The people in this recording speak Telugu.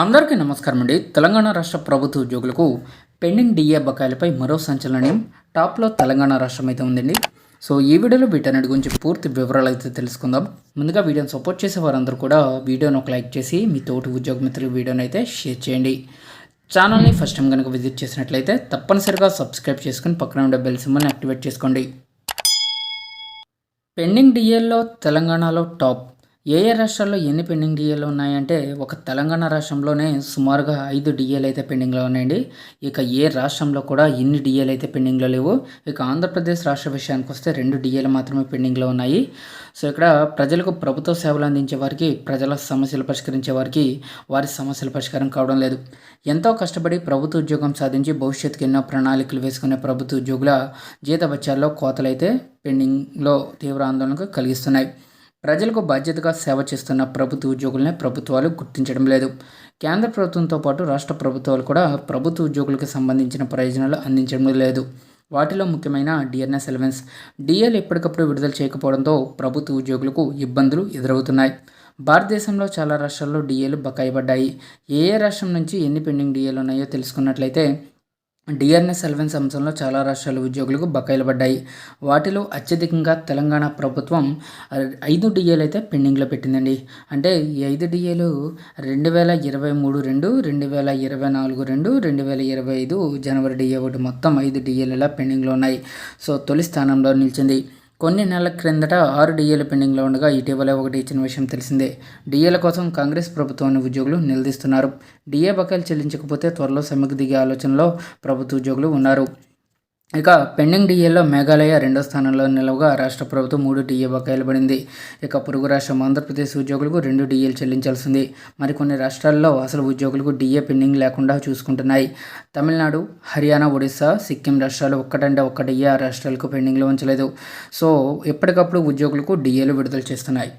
అందరికీ నమస్కారం అండి. తెలంగాణ రాష్ట్ర ప్రభుత్వ ఉద్యోగులకు పెండింగ్ డిఏ బకాయిలపై మరో సంచలనం టాప్లో తెలంగాణ రాష్ట్రం అయితే ఉందండి. సో ఈ వీడియోలో వీటన్నిటి గురించి పూర్తి వివరాలు అయితే తెలుసుకుందాం. ముందుగా వీడియోని సపోర్ట్ చేసే వారందరూ కూడా వీడియోను ఒక లైక్ చేసి మీ తోటి ఉద్యోగ మిత్రులు వీడియోని అయితే షేర్ చేయండి. ఛానల్ని ఫస్ట్ టైం కనుక విజిట్ చేసినట్లయితే తప్పనిసరిగా సబ్స్క్రైబ్ చేసుకుని పక్కన ఉండే బెల్ సింబల్ని యాక్టివేట్ చేసుకోండి. పెండింగ్ డిఏల్లో తెలంగాణలో టాప్ ఏ ఏ రాష్ట్రాల్లో ఎన్ని పెండింగ్ డిఏలు ఉన్నాయంటే ఒక తెలంగాణ రాష్ట్రంలోనే సుమారుగా ఐదు డిఏలు అయితే పెండింగ్లో ఉన్నాయండి. ఇక ఏ రాష్ట్రంలో కూడా ఎన్ని డిఏలు అయితే పెండింగ్లో లేవు? ఇక ఆంధ్రప్రదేశ్ రాష్ట్ర విషయానికి వస్తే రెండు డిఏలు మాత్రమే పెండింగ్లో ఉన్నాయి. సో ఇక్కడ ప్రజలకు ప్రభుత్వ సేవలు అందించే వారికి ప్రజల సమస్యలు పరిష్కరించే వారికి వారి సమస్యల పరిష్కారం కావడం లేదు. ఎంతో కష్టపడి ప్రభుత్వ ఉద్యోగం సాధించి భవిష్యత్తుకి ఎన్నో ప్రణాళికలు వేసుకునే ప్రభుత్వ ఉద్యోగుల జీతభత్యాల్లో కోతలైతే పెండింగ్లో తీవ్ర ఆందోళనకు కలిగిస్తున్నాయి. ప్రజలకు బాధ్యతగా సేవ చేస్తున్న ప్రభుత్వ ఉద్యోగులనే ప్రభుత్వాలు గుర్తించడం లేదు. కేంద్ర ప్రభుత్వంతో పాటు రాష్ట్ర ప్రభుత్వాలు కూడా ప్రభుత్వ ఉద్యోగులకు సంబంధించిన ప్రయోజనాలు అందించడం లేదు. వాటిలో ముఖ్యమైన డిఎన్ఎస్ ఎలవెన్స్. డిఎల్ ఎప్పటికప్పుడు విడుదల చేయకపోవడంతో ప్రభుత్వ ఉద్యోగులకు ఇబ్బందులు ఎదురవుతున్నాయి. భారతదేశంలో చాలా రాష్ట్రాల్లో డిఏలు బకాయి పడ్డాయి. ఏ ఏ రాష్ట్రం నుంచి ఎన్ని పెండింగ్ డిఏలు ఉన్నాయో తెలుసుకున్నట్లయితే డిఆర్ఎస్ అలవెన్స్ అంశంలో చాలా రాష్ట్రాల ఉద్యోగులకు బకాయిలు పడ్డాయి. వాటిలో అత్యధికంగా తెలంగాణ ప్రభుత్వం ఐదు డిఏలు అయితే పెండింగ్లో పెట్టిందండి. అంటే ఈ ఐదు డిఏలు రెండు వేల ఇరవై మూడు రెండు రెండు వేల ఇరవై నాలుగు రెండు రెండు వేల ఇరవై ఐదు జనవరి డిఏ ఒకటి మొత్తం ఐదు డిఏలు పెండింగ్లో ఉన్నాయి. సో తొలి స్థానంలో నిలిచింది. కొన్ని నెలల క్రిందట ఆరు డిఏలు పెండింగ్లో ఉండగా ఇటీవల ఒకటి ఇచ్చిన విషయం తెలిసిందే. డిఏల కోసం కాంగ్రెస్ ప్రభుత్వాన్ని ఉద్యోగులు నిలదీస్తున్నారు. డిఏ బకాయిలు చెల్లించకపోతే త్వరలో సమ్మెకు దిగే ఆలోచనలో ప్రభుత్వ ఉద్యోగులు ఉన్నారు. ఇక పెండింగ్ డిఏలో మేఘాలయ రెండో స్థానంలో నిలవగా రాష్ట్ర ప్రభుత్వం మూడు డిఏ బకాయిలు పడింది ఇక పొరుగు రాష్ట్రం ఆంధ్రప్రదేశ్ ఉద్యోగులకు రెండు డిఏలు చెల్లించాల్సింది. మరికొన్ని రాష్ట్రాల్లో అసలు ఉద్యోగులకు డిఏ పెండింగ్ లేకుండా చూసుకుంటున్నాయి. తమిళనాడు హర్యానా ఒడిశా సిక్కిం రాష్ట్రాలు ఒక్కటంటే ఒక్క డిఏ ఆ రాష్ట్రాలకు పెండింగ్లో ఉంచలేదు. సో ఎప్పటికప్పుడు ఉద్యోగులకు డిఏలు విడుదల చేస్తున్నాయి.